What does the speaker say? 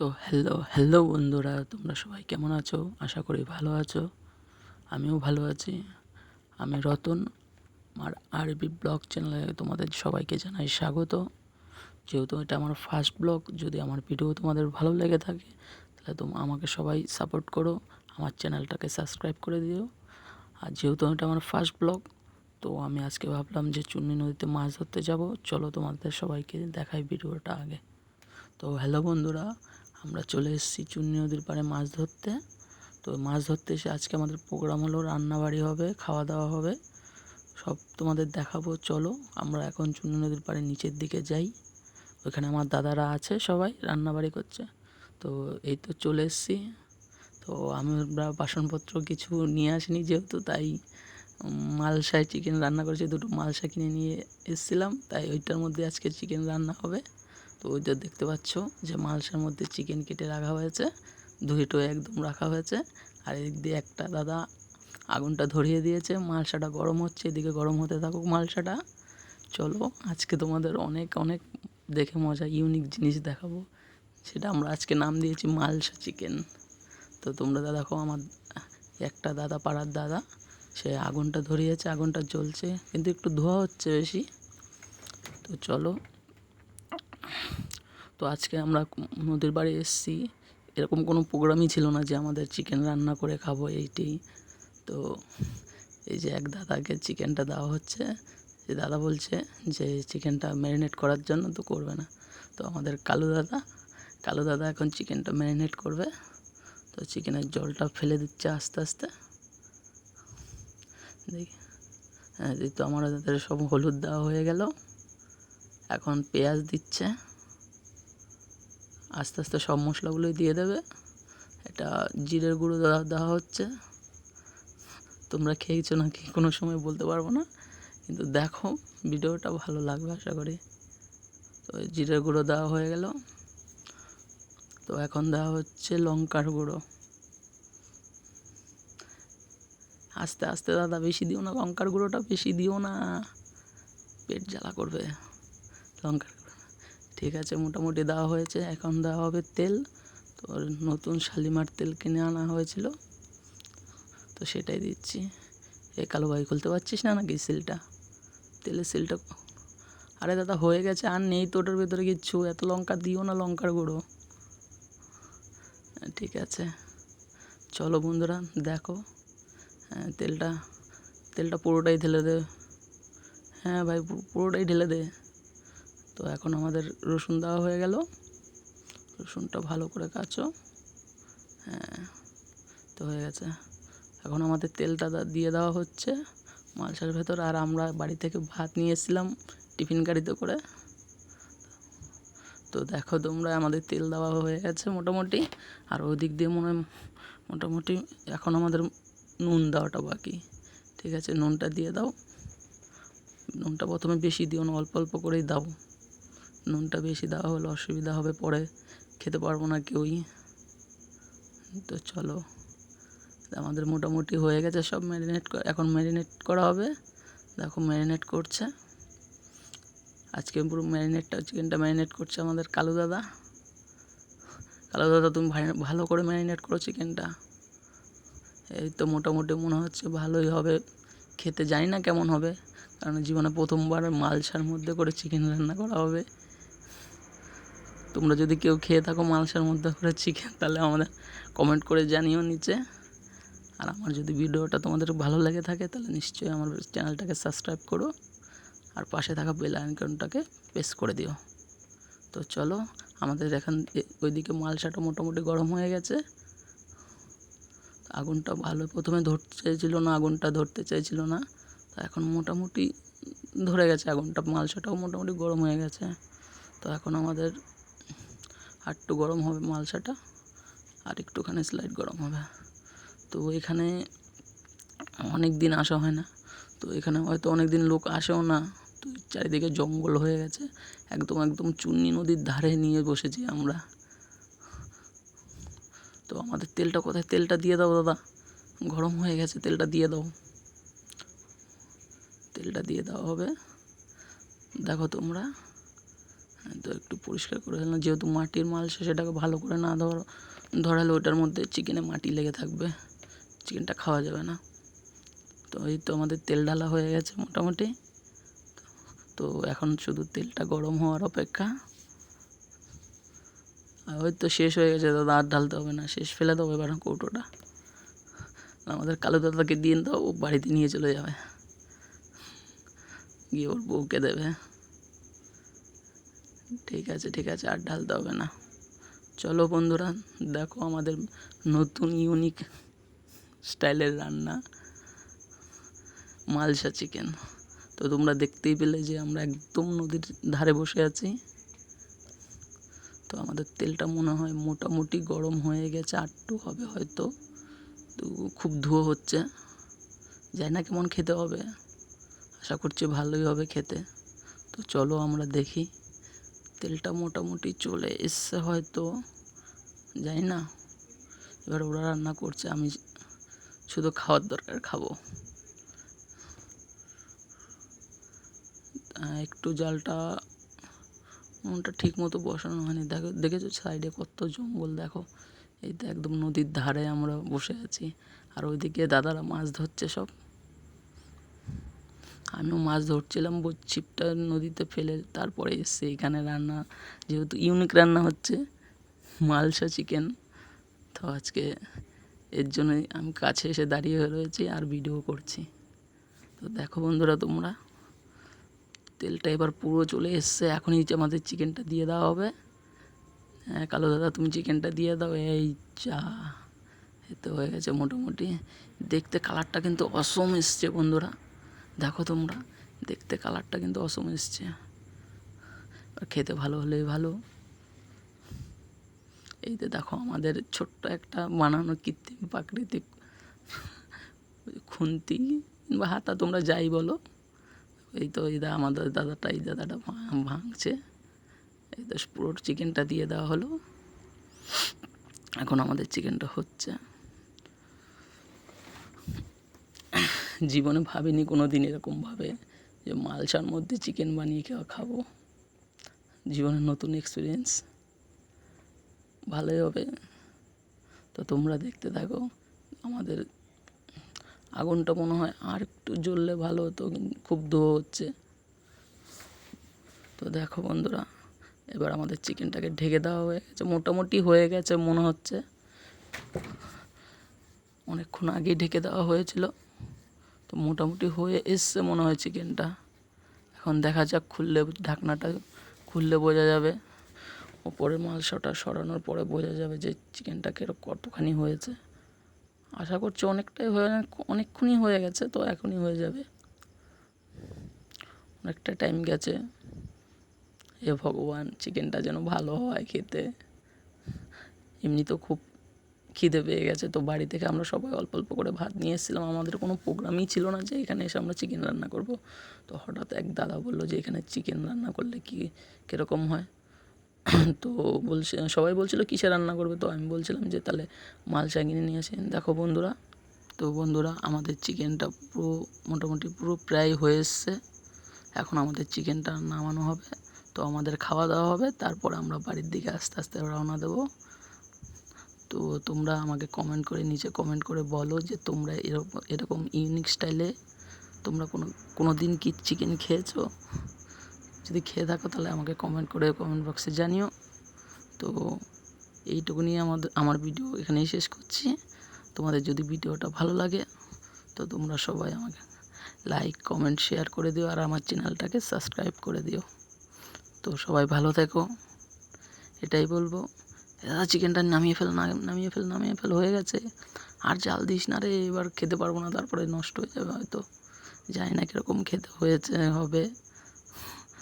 তো hello hello বন্ধুরা, তোমরা সবাই কেমন আছো? আশা করি ভালো আছো। আমিও ভালো আছি। আমি রতন আর আরবি ব্লগ চ্যানেলে তোমাদের সবাইকে জানাই স্বাগত। যেহেতু এটা আমার ফার্স্ট ব্লগ যদি আমার ভিডিও তোমাদের ভালো লেগে থাকে, তাহলে তোমরা আমাকে সবাই সাপোর্ট করো, আমার চ্যানেলটাকে সাবস্ক্রাইব করে দিও। আর যেহেতু এটা আমার ফার্স্ট ব্লগ তো আমি আজকে ভাবলাম যে চুন্নি নদীতে মাছ ধরতে যাব। চলো তোমাদের সবাইকে দেখাই ভিডিওটা আগে। তো হ্যালো বন্ধুরা আমরা চলে এসেছি চুন্নি নদীর পাড়ে মাছ ধরতে। তো মাছ ধরতে এসে আজকে আমাদের প্রোগ্রাম হলো রান্নাবাড়ি হবে খাওয়া দাওয়া হবে। সব তোমাদের দেখাবো, চলো। আমরা এখন চুন্নি নদীর পাড়ে নিচের দিকে যাই। ওখানে আমার দাদারা আছে সবাই, রান্নাবাড়ি করছে। তো এই তো চলে এসেছি। তো আমরা বাসনপত্র কিছু নিয়ে আসিনি যেহেতু, তাই মালসায় চিকেন রান্না করেছি। দুটো মালসা কিনে নিয়ে এসেছিলাম, তাই ওইটার মধ্যে আজকে চিকেন রান্না হবে। তো ওইটা দেখতে পাচ্ছ যে মালসার মধ্যে চিকেন কেটে রাখা হয়েছে। দুইটো একদম রাখা হয়েছে। আর এদিক দিয়ে একটা দাদা আগুনটা ধরিয়ে দিয়েছে। মালসাটা গরম হচ্ছে, এদিকে গরম হতে থাকুক মালসাটা। চলো, আজকে তোমাদের অনেক অনেক দেখে মজা ইউনিক জিনিস দেখাবো। সেটা আমরা আজকে নাম দিয়েছি মালসা চিকেন তো তোমরা দাদা দেখো আমার একটা দাদা, পাড়ার দাদা, সে আগুনটা ধরিয়েছে, আগুনটা জ্বলছে, কিন্তু একটু ধোয়া হচ্ছে বেশি। তো চলো তো আজকে আমরা নদীর বাড়ি এসেছি। এরকম কোনো প্রোগ্রামই ছিল না যে আমাদের চিকেন রান্না করে খাব এইটি। তো এই যে এক দাদাকে চিকেনটা দেওয়া হচ্ছে। যে দাদা বলছে যে চিকেনটা ম্যারিনেট করার জন্য তো করবে না। তো আমাদের কালু দাদা কালু দাদা এখন চিকেনটা ম্যারিনেট করবে। তো চিকেনের জলটা ফেলে দিচ্ছে আস্তে আস্তে। দেখি হ্যাঁ তো আমার দাদার সব হলুদ দেওয়া হয়ে গেল। এখন পেঁয়াজ দিচ্ছে। আস্তে আস্তে সব মশলাগুলোই দিয়ে দেবে। এটা জিরের গুঁড়ো দেওয়া দেওয়া হচ্ছে। তোমরা খেয়েছো নাকি কোনো সময় বলতে পারব না। কিন্তু দেখো, ভিডিওটা ভালো লাগবে আশা করি। তো জিরের গুঁড়ো দেওয়া হয়ে গেল। তো এখন দেওয়া হচ্ছে লঙ্কার গুঁড়ো। আস্তে আস্তে দাদা বেশি দিও না, লঙ্কার গুঁড়োটা বেশি দিও না। পেট জ্বালা করবে। লঙ্কার ঠিক আছে মোটামুটি দেওয়া হয়েছে। এখন দেওয়া হবে তেল। তো নতুন শালিমার তেল কিনে আনা হয়েছিল। তো সেটাই দিচ্ছি। এ কালো ভাই খুলতে পারছিস না নাকি সিলটা? তেলের সিলটা আরে দাদা হয়ে গেছে আর নেই তো ওটার ভেতরে কিচ্ছু। এত লঙ্কা দিও না লঙ্কার গুঁড়ো। হ্যাঁ, ঠিক আছে। চলো বন্ধুরা দেখো। হ্যাঁ তেলটা তেলটা পুরোটাই ঢেলে দে। হ্যাঁ ভাই পুরোটাই ঢেলে দে। তো এখন আমাদের রসুন দেওয়া হয়ে গেল। রসুনটা ভালো করে কাচো। হ্যাঁ তো হয়ে গেছে। এখন আমাদের তেলটা দিয়ে দেওয়া হচ্ছে। মালসার ভেতর আর আমরা বাড়ি থেকে ভাত নিয়ে এসেছিলাম টিফিন গাড়িতে করে। তো দেখো তোমরা, আমাদের তেল দেওয়া হয়ে গেছে মোটামুটি। আর ওদিক দিয়ে মনে মোটামুটি এখন আমাদের নুন দেওয়াটা বাকি। ঠিক আছে, নুনটা দিয়ে দাও। নুনটা প্রথমে বেশি দিও না, অল্প অল্প করেই দাও। নুনটা বেশি দেওয়া হলে অসুবিধা হবে পরে। খেতে পারব না কেউই। তো চলো। আমাদের মোটামুটি হয়ে গেছে সব ম্যারিনেট এখন ম্যারিনেট করা হবে। দেখো ম্যারিনেট করছে। আজকে পুরো ম্যারিনেটটা, চিকেনটা ম্যারিনেট করছে আমাদের কালু দাদা। কালু দাদা, তুমি ভালো করে ম্যারিনেট করো চিকেনটা। এই তো মোটামুটি মনে হচ্ছে ভালোই হবে। খেতে জানি না কেমন হবে। কারণ জীবনে প্রথমবার মালসার মধ্যে করে চিকেন রান্না করা হবে। তোমরা যদি কেউ খেয়ে থাকো মালসার মধ্যে করে চিকেন তাহলে আমাদের কমেন্ট করে জানিও নিচে। আর আমার যদি ভিডিওটা তোমাদের ভালো লেগে থাকে, তাহলে নিশ্চয়ই আমার চ্যানেলটাকে সাবস্ক্রাইব করো। আর পাশে থাকা বেল আইকনটাকে প্রেস করে দিও। তো চলো, আমাদের এখান ওইদিকে মালসাটা মোটামুটি গরম হয়ে গেছে। আগুনটা ভালো, প্রথমে ধরতে চাইছিল না, আগুনটা ধরতে চাইছিল না। তো এখন মোটামুটি ধরে গেছে আগুনটা, মালসাটাও মোটামুটি গরম হয়ে গেছে। তো এখন আমাদের আর একটু গরম হবে মালসাটা, আর একটুখানি স্লাইড গরম হবে। তো এখানে অনেক দিন আসা হয় না, তো এখানে হয়তো অনেক দিন লোক আসেও না। তো চারিদিকে জঙ্গল হয়ে গেছে, একদম একদম চুন্নি নদীর ধারে নিয়ে বসেছি আমরা। তো আমাদের তেলটা কোথায়? তেলটা দিয়ে দাও দাদা। গরম হয়ে গেছে, তেলটা দিয়ে দাও। তেলটা দিয়ে দেওয়া হবে। দেখো তোমরা। তো একটু পরিষ্কার করে দিলাম যেহেতু মাটির মাল সে সেটাকে ভালো করে না ধর, ধরালে ওটার মধ্যে চিকেনে মাটি লেগে থাকবে। চিকেনটা খাওয়া যাবে না। তো এই তো আমাদের তেল ঢালা হয়ে গেছে মোটামুটি। তো এখন শুধু তেলটা গরম হওয়ার অপেক্ষা। আর ওই তো শেষ হয়ে গেছে দাদা, আর ঢালতে হবে না। শেষ ফেলে দেবো এবার কৌটোটা। আমাদের কালো দাদাকে দিয়ে দাও, ও বাড়িতে নিয়ে চলে যাবে। গিয়ে ওর বউকে দেবে। ঠিক আছে ঠিক আছে, আর ঢালতে হবে না চলো বন্ধুরা, দেখো আমাদের নতুন ইউনিক স্টাইলের রান্না, মালসা চিকেন তো তোমরা দেখতেই পেলে যে আমরা একদম নদীর ধারে বসে আছি। তো আমাদের তেলটা মনে হয় মোটামুটি গরম হয়ে গেছে আটটু হবে হয়তো। তো খুব ধুয়ো হচ্ছে। জানি না কেমন খেতে হবে। আশা করছি ভালোই হবে খেতে। তো চলো আমরা দেখি। তেলটা মোটামুটি চলে এসছে হয়তো, জানি না। এবার ওরা রান্না করছে, আমি শুধু খাওয়ার দরকার খাব। একটু জালটা ওটা ঠিক মতো বসানো হয়নি। দেখো, দেখেছ সাইডে কত জঙ্গল? দেখো, এই তো একদম নদীর ধারে আমরা বসে আছি। আর ওইদিকে দাদারা মাছ ধরছে সব। আমিও মাছ ধরছিলাম ছিপটা নদীতে ফেলে তারপরে এসে এখানে রান্না। যেহেতু ইউনিক রান্না হচ্ছে, মালসা চিকেন তো আজকে এর জন্যই আমি কাছে এসে দাঁড়িয়ে রয়েছি আর ভিডিও করছি। তো দেখো বন্ধুরা তোমরা, তেলটা এবার পুরো চলে এসছে, এখনই আমাদের চিকেনটা দিয়ে দেওয়া হবে। হ্যাঁ কালো দাদা, তুমি চিকেনটা দিয়ে দাও। এই চা এই তো হয়ে গেছে মোটামুটি। দেখতে কালারটা কিন্তু অসম এসছে বন্ধুরা। দেখো তোমরা, দেখতে কালারটা কিন্তু অসম এসছে। খেতে ভালো হলেই ভালো। এই যে দেখো আমাদের ছোট্ট একটা বানানো কৃত্রিম প্রাকৃতিক খুন্তি বা হাতা, তোমরা যাই বলো। এই তো, এই দা আমাদের দাদাটা, এই দাদাটা ভাঙছে। এই তো পুরো চিকেনটা দিয়ে দেওয়া হলো। এখন আমাদের চিকেনটা হচ্ছে। জীবনে ভাবিনি কোনো দিন এরকমভাবে যে মালসার মধ্যে চিকেন বানিয়ে খাওয়া খাব। জীবনের নতুন এক্সপিরিয়েন্স ভালোই হবে। তো তোমরা দেখতে থাকো। আমাদের আগুনটা মনে হয় আর একটু জ্বললে ভালো হতো, খুব ধোয়া হচ্ছে। তো দেখো বন্ধুরা, এবার আমাদের চিকেনটাকে ঢেকে দেওয়া হয়ে গেছে। মোটামুটি হয়ে গেছে মনে হচ্ছে। অনেকক্ষণ আগেই ঢেকে দেওয়া হয়েছিল। তো মোটামুটি হয়ে এসছে মনে হয় চিকেনটা। এখন দেখা যাক খুললে ঢাকনাটা খুললে বোঝা যাবে। ওপরের মাংসটা সরানোর পরে বোঝা যাবে যে চিকেনটা কীরকম কতখানি হয়েছে। আশা করছি অনেকটাই হয়ে অনেকক্ষণই হয়ে গেছে তো এখনই হয়ে যাবে। অনেকটা টাইম গেছে। হে ভগবান, চিকেনটা যেন ভালো হয় খেতে। এমনি তো খুব খিদে পেয়ে গেছে। তো বাড়ি থেকে আমরা সবাই অল্প অল্প করে ভাত নিয়ে এসেছিলাম। আমাদের কোনো প্রোগ্রামই ছিল না যে এখানে এসে আমরা চিকেন রান্না করব। তো হঠাৎ এক দাদা বলল যে এখানে চিকেন রান্না করলে কি কীরকম হয়? তো বলছে, সবাই বলছিল, কিসে রান্না করবে? তো আমি বলছিলাম যে, তাহলে মাল চাগিয়ে নিয়ে আসেন। দেখো বন্ধুরা, তো বন্ধুরা, আমাদের চিকেনটা পুরো, মোটামুটি পুরো প্রায় হয়ে এসছে। এখন আমাদের চিকেনটা নামানো হবে। তো আমাদের খাওয়া দাওয়া হবে। তারপর আমরা বাড়ির দিকে আস্তে আস্তে রওনা দেবো। তো তোমরা আমাকে কমেন্ট করে নিচে কমেন্ট করে বলো যে তোমরা এরকম এরকম ইউনিক স্টাইলে তোমরা কোনো কোনো দিন কি চিকেন খেয়েছো? যদি খেয়ে থাকো তাহলে আমাকে কমেন্ট করে কমেন্ট বক্সে জানিও। তো এইটুকুনি আমাদের, আমার ভিডিও এখানেই শেষ করছি। তোমাদের যদি ভিডিওটা ভালো লাগে, তো তোমরা সবাই আমাকে লাইক কমেন্ট শেয়ার করে দিও আর আমার চ্যানেলটাকে সাবস্ক্রাইব করে দিও। তো সবাই ভালো থেকো। এটাই বলব। দাদা চিকেনটা নামিয়ে ফেল না নামিয়ে ফেল নামিয়ে ফেল হয়ে গেছে। আর জাল দিস না রে, এবার খেতে পারব না, তারপরে নষ্ট হয়ে যাবে হয়তো। জানি না কীরকম খেতে হয়েছে, হবে।